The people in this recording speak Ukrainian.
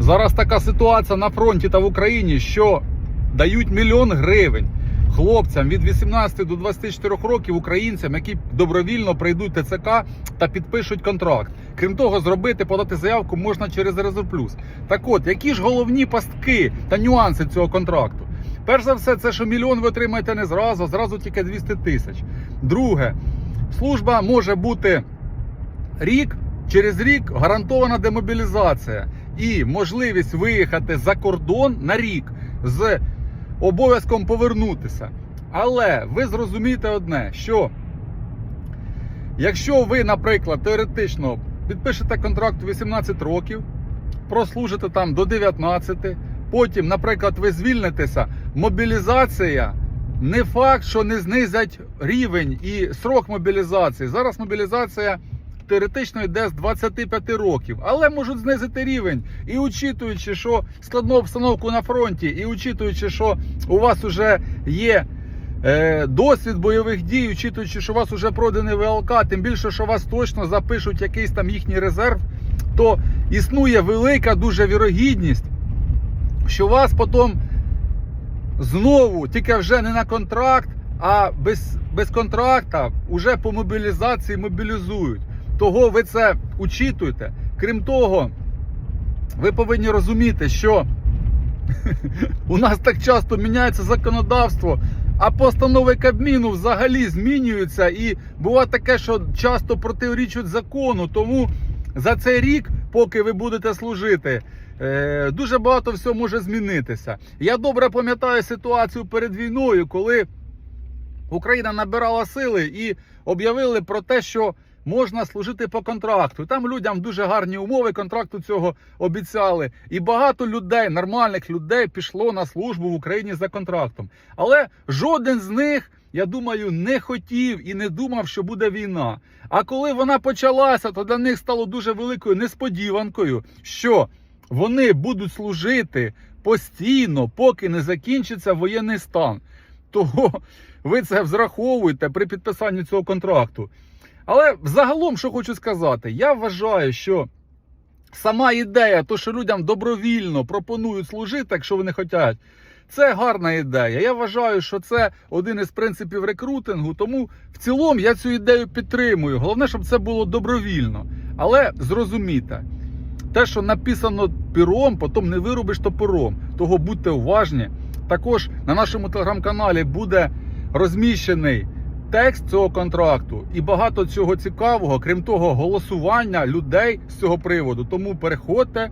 Зараз така ситуація на фронті та в Україні, що дають мільйон гривень хлопцям від 18 до 24 років українцям, які добровільно прийдуть ТЦК та підпишуть контракт. Крім того, зробити подати заявку можна через Резерв Плюс. Так от, які ж головні пастки та нюанси цього контракту? Перш за все, це що мільйон ви отримаєте не зразу, а зразу тільки 200 тисяч. Друге, служба може бути рік, через рік гарантована демобілізація і можливість виїхати за кордон на рік з обов'язком повернутися. Але ви зрозумієте одне, що якщо ви, наприклад, теоретично підпишете контракт у 18 років, прослужите там до 19, потім, наприклад, ви звільнитеся, мобілізація не факт, що не знизять рівень і срок мобілізації. Зараз мобілізація теоретично йде з 25 років, але можуть знизити рівень. І учитуючи, що складну обстановку на фронті, і учитуючи, що у вас вже є е, досвід бойових дій, учитуючи, що у вас вже пройдений ВЛК, тим більше, що вас точно запишуть якийсь там їхній резерв, то існує велика дуже вірогідність, що вас потім знову, тільки вже не на контракт, а без, без контракта вже по мобілізації мобілізують. Того ви це учитуєте. Крім того, ви повинні розуміти, що у нас так часто міняється законодавство, а постанови Кабміну взагалі змінюються. І буває таке, що часто протирічать закону. Тому за цей рік, поки ви будете служити, е, дуже багато всього може змінитися. Я добре пам'ятаю ситуацію перед війною, коли Україна набирала сили і об'явили про те, що можна служити по контракту. Там людям дуже гарні умови контракту цього обіцяли. І багато людей, нормальних людей, пішло на службу в Україні за контрактом. Але жоден з них, я думаю, не хотів і не думав, що буде війна. А коли вона почалася, то для них стало дуже великою несподіванкою, що вони будуть служити постійно, поки не закінчиться воєнний стан. Того ви це взраховуєте при підписанні цього контракту. Але взагалом, що хочу сказати, я вважаю, що сама ідея, то що людям добровільно пропонують служити, якщо вони хочуть, це гарна ідея. Я вважаю, що це один із принципів рекрутингу. Тому в цілому я цю ідею підтримую. Головне, щоб це було добровільно. Але зрозумійте, те, що написано пером, потім не вирубиш топором. Того будьте уважні. Також на нашому телеграм-каналі буде розміщений текст цього контракту і багато цього цікавого, крім того, голосування людей з цього приводу. Тому переходьте,